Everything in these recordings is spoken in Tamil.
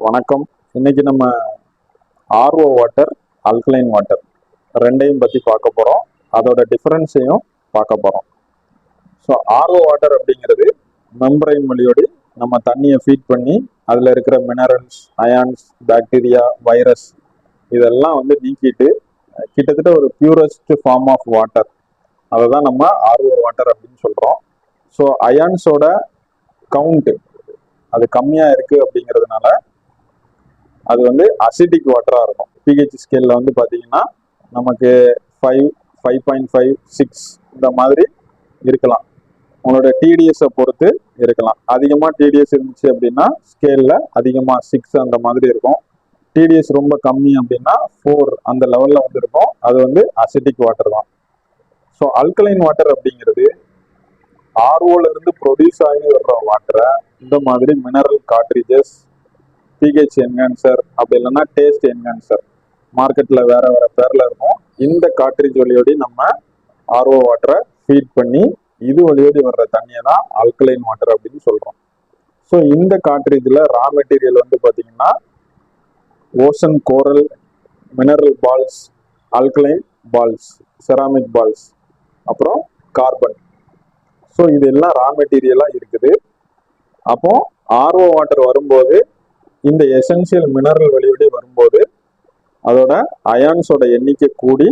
வணக்கம். இன்னைக்கு நம்ம ஆர்ஓ வாட்டர் அல்கலைன் வாட்டர் ரெண்டையும் பற்றி பார்க்க போகிறோம் அதோட டிஃபரன்ஸையும் பார்க்க போகிறோம் ஸோ ஆர்ஓ வாட்டர் அப்படிங்கிறது மெம்பரைன் வழியோடு நம்ம தண்ணியை ஃபீட் பண்ணி அதில் இருக்கிற மினரல்ஸ் அயான்ஸ் பாக்டீரியா வைரஸ் இதெல்லாம் வந்து நீக்கிட்டு கிட்டத்தட்ட ஒரு பியூரஸ்ட் ஃபார்ம் ஆஃப் வாட்டர் அதை தான் நம்ம ஆர்ஓ வாட்டர் அப்படின்னு சொல்கிறோம் ஸோ அயான்ஸோட கவுண்ட் அது கம்மியாக இருக்குது அப்படிங்கிறதுனால அது வந்து அசிட்டிக் வாட்டராக இருக்கும். பிஹெச் ஸ்கேலில் வந்து பார்த்தீங்கன்னா நமக்கு five five point five six இந்த மாதிரி இருக்கலாம். உங்களோட டிடிஎஸை பொறுத்து இருக்கலாம். அதிகமாக டிடிஎஸ் இருந்துச்சு அப்படின்னா ஸ்கேலில் அதிகமாக சிக்ஸ் அந்த மாதிரி இருக்கும். டிடிஎஸ் ரொம்ப கம்மி அப்படின்னா ஃபோர் அந்த லெவலில் வந்து இருக்கும் அது வந்து அசிட்டிக் வாட்டர் தான். ஸோ அல்கலைன் வாட்டர் அப்படிங்கிறது ஆர்ஓல இருந்து ப்ரொடியூஸ் ஆகி வர்ற வாட்டரை இந்த மாதிரி மினரல் காட்ரிஜஸ் பிஹெச் என்ஹான்சர் அப்படி இல்லைன்னா டேஸ்ட் என்ஹான்சர் மார்க்கெட்டில் வேற வேற பேரில் இருக்கும். இந்த காட்ரிஜ் வழியோடி நம்ம ஆர்ஓ வாட்டரை ஃபீட் பண்ணி இது வழியோடி வர்ற தண்ணியை தான் ஆல்கலைன் வாட்டர் அப்படின்னு சொல்கிறோம் ஸோ இந்த காட்ரிஜில் ரா மெட்டீரியல் வந்து பார்த்தீங்கன்னா ocean coral mineral balls alkaline balls ceramic balls அப்புறம் கார்பன் ஸோ இது எல்லாம் ரா மெட்டீரியலாக இருக்குது. அப்போ ஆர்ஓ வாட்டர் வரும்போது இந்த எசென்சியல் மினரல் வெளியோடி வரும்போது அதோட அயான்ஸோட எண்ணிக்கை கூடி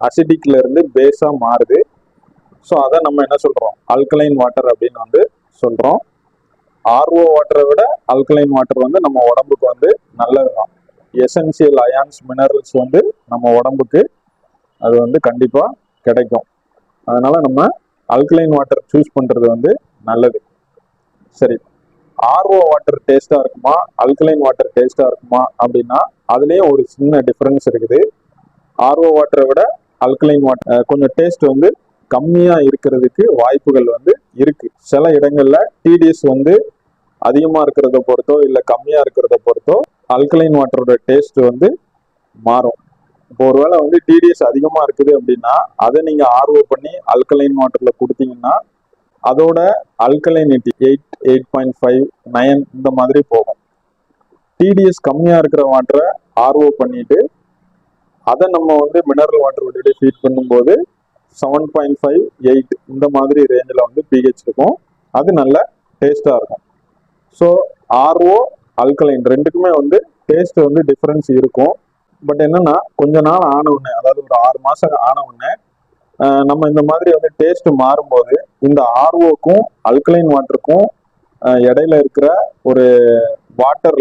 அசிடிக்ல இருந்து பேஸா மாறுது. ஸோ அதை நம்ம என்ன சொல்றோம்? அல்கலைன் வாட்டர் அப்படின்னு வந்து சொல்றோம். ஆர்ஓ வாட்டரை விட அல்கலைன் வாட்டர் வந்து நம்ம உடம்புக்கு வந்து நல்லது தான் எசென்சியல் அயான்ஸ் மினரல்ஸ் வந்து நம்ம உடம்புக்கு அது வந்து கண்டிப்பா கிடைக்கும். அதனால நம்ம அல்கலைன் வாட்டர் சூஸ் பண்றது வந்து நல்லது. சரி. ஆர்ஓ வாட்டர் டேஸ்டா இருக்குமா? அல்கலைன் வாட்டர் டேஸ்டா இருக்குமா? அப்படின்னா அதுலயே ஒரு சின்ன டிஃபரன்ஸ் இருக்குது. ஆர்ஓ வாட்டரை விட அல்கலைன் வாட்டர் கொஞ்சம் டேஸ்ட் வந்து கம்மியா இருக்கிறதுக்கு வாய்ப்புகள் வந்து இருக்கு. சில இடங்கள்ல டிடிஎஸ் வந்து அதிகமா இருக்கிறத பொறுத்தோ இல்ல கம்மியா இருக்கிறத பொறுத்தோ அல்கலைன் வாட்டரோட டேஸ்ட் வந்து மாறும். இப்போ ஒருவேளை வந்து டிடிஎஸ் அதிகமா இருக்குது அப்படின்னா அதை நீங்க ஆர்ஓ பண்ணி அல்கலைன் வாட்டர்ல கொடுத்தீங்கன்னா அதோட alkalinity eight eight point five nine இந்த மாதிரி போகும். டிடிஎஸ் கம்மியாக இருக்கிற வாட்டரை ஆர்ஓ பண்ணிட்டு அதை நம்ம வந்து மினரல் வாட்டர் வழியில ஃபீட் பண்ணும்போது செவன் பாயிண்ட் ஃபைவ் எயிட் இந்த மாதிரி ரேஞ்சில் வந்து பிஹெச் இருக்கும். அது நல்ல டேஸ்டாக இருக்கும். ஸோ ஆர்ஓ அல்கலைன் ரெண்டுக்குமே வந்து டேஸ்ட் வந்து டிஃப்ரென்ஸ் இருக்கும். பட் என்னன்னா கொஞ்ச நாள் ஆன உடனே அதாவது ஒரு ஆறு மாதம் ஆன உடனே நம்ம இந்த மாதிரி வந்து டேஸ்ட் மாறும்போது இந்த ஆர்ஓக்கும் அல்கலைன் வாட்டருக்கும் இடையில இருக்கிற ஒரு வாட்டர்